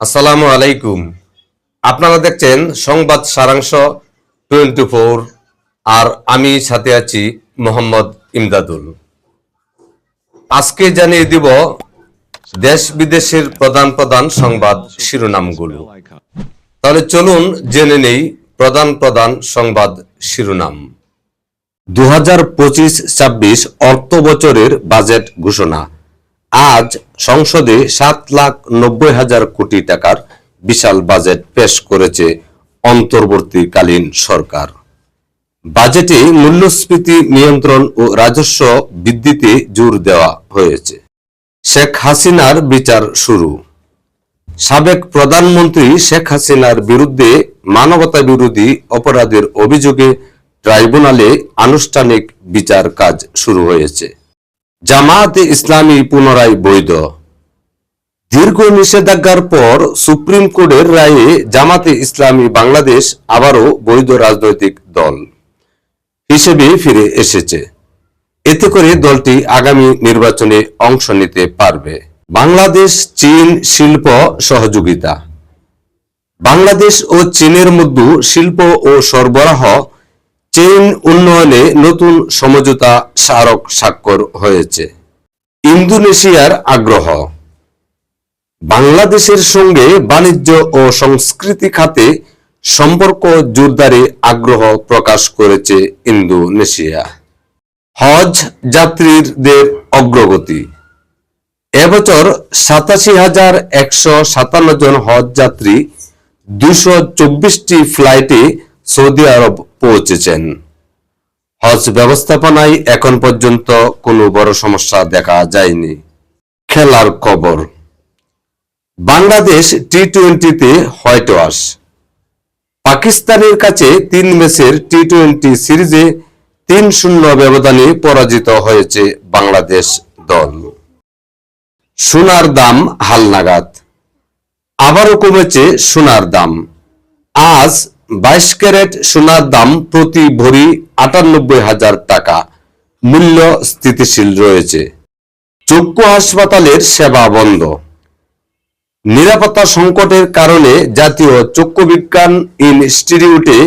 আসসালামু আলাইকুম। আপনারা দেখছেন সংবাদ সারাংশ টোয়েন্টি ফোর, আর আমি সাথে আছি মোহাম্মদ ইমদাদুল। আজকে জানিয়ে দিব দেশ বিদেশের প্রধান প্রধান সংবাদ শিরোনামগুলো। তাহলে চলুন জেনে নেই প্রধান প্রধান সংবাদ শিরোনাম। দু হাজার পঁচিশ ছাব্বিশ অর্থ বছরের বাজেট ঘোষণা। আজ সংসদে সাত লাখ নব্বই হাজার কোটি টাকার বিশাল বাজেট পেশ করেছে অন্তর্বর্তীকালীন সরকার। বাজেটে মূল্যস্ফীতি নিয়ন্ত্রণ ও রাজস্ব বৃদ্ধিতে জোর দেওয়া হয়েছে। শেখ হাসিনার বিচার শুরু। সাবেক প্রধানমন্ত্রী শেখ হাসিনার বিরুদ্ধে মানবতা বিরোধী অপরাধের অভিযোগে ট্রাইব্যুনালে আনুষ্ঠানিক বিচার কাজ শুরু হয়েছে। জামায়াতে ইসলামী পুনরায় বৈধ। দীর্ঘ নিষেধাজ্ঞার পর সুপ্রিম কোর্টের রায়ে জামাতে ইসলামী বাংলাদেশ আবারও বৈধ রাজনৈতিক দল হিসেবে ফিরে এসেছে। এতে করে দলটি আগামী নির্বাচনে অংশ নিতে পারবে। বাংলাদেশ, চীন শিল্প সহযোগিতা। বাংলাদেশ ও চীনের মধ্যে শিল্প ও সরবরাহ চেইন উন্নয়নে নতুন সমঝোতা স্মারক স্বাক্ষর হয়েছে। ইন্দোনেশিয়ার আগ্রহ। বাংলাদেশের সঙ্গে বাণিজ্য ও সংস্কৃতি খাতে সম্পর্ক জোরদারে আগ্রহ প্রকাশ করেছে ইন্দোনেশিয়া। হজ যাত্রীদের অগ্রগতি। এবছর সাতাশি হাজার একশো সাতান্ন জন হজ যাত্রী দুশো চব্বিশটি ফ্লাইটে সৌদি আরব পৌঁছেছেন। হজ ব্যবস্থাপনায় এখন পর্যন্ত কোনো বড় সমস্যা দেখা যায়নি। খেলার খবর। বাংলাদেশ টি টোয়েন্টিতে হোয়াইট ওয়াশ। পাকিস্তানের কাছে তিন ম্যাচের টি টোয়েন্টি সিরিজে তিন শূন্য ব্যবধানে পরাজিত হয়েছে বাংলাদেশ দল। সোনার দাম হালনাগাদ। আবারও কমেছে সোনার দাম। আজ বাইশ ক্যারেট সোনার দাম প্রতি ভরি আটানব্বই হাজার টাকা। মূল্য স্থিতিশীল রয়েছে। চক্ষু হাসপাতালের সেবা বন্ধ। নিরাপত্তা সংকটের কারণে জাতীয় চক্ষু বিজ্ঞান ইনস্টিটিউটে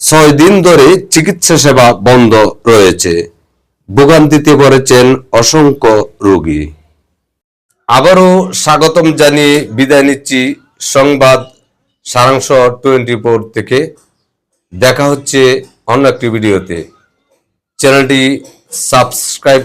ছয় দিন ধরে চিকিৎসা সেবা বন্ধ রয়েছে। ভোগান্তিতে পড়েছেন অসংখ্য রোগী। আবারও স্বাগতম জানিয়ে বিদায় নিচ্ছি। সংবাদ সারাংশ টোয়েন্টি ফোর থেকে দেখা হচ্ছে অন্য একটি ভিডিওতে। চ্যানেলটি সাবস্ক্রাইব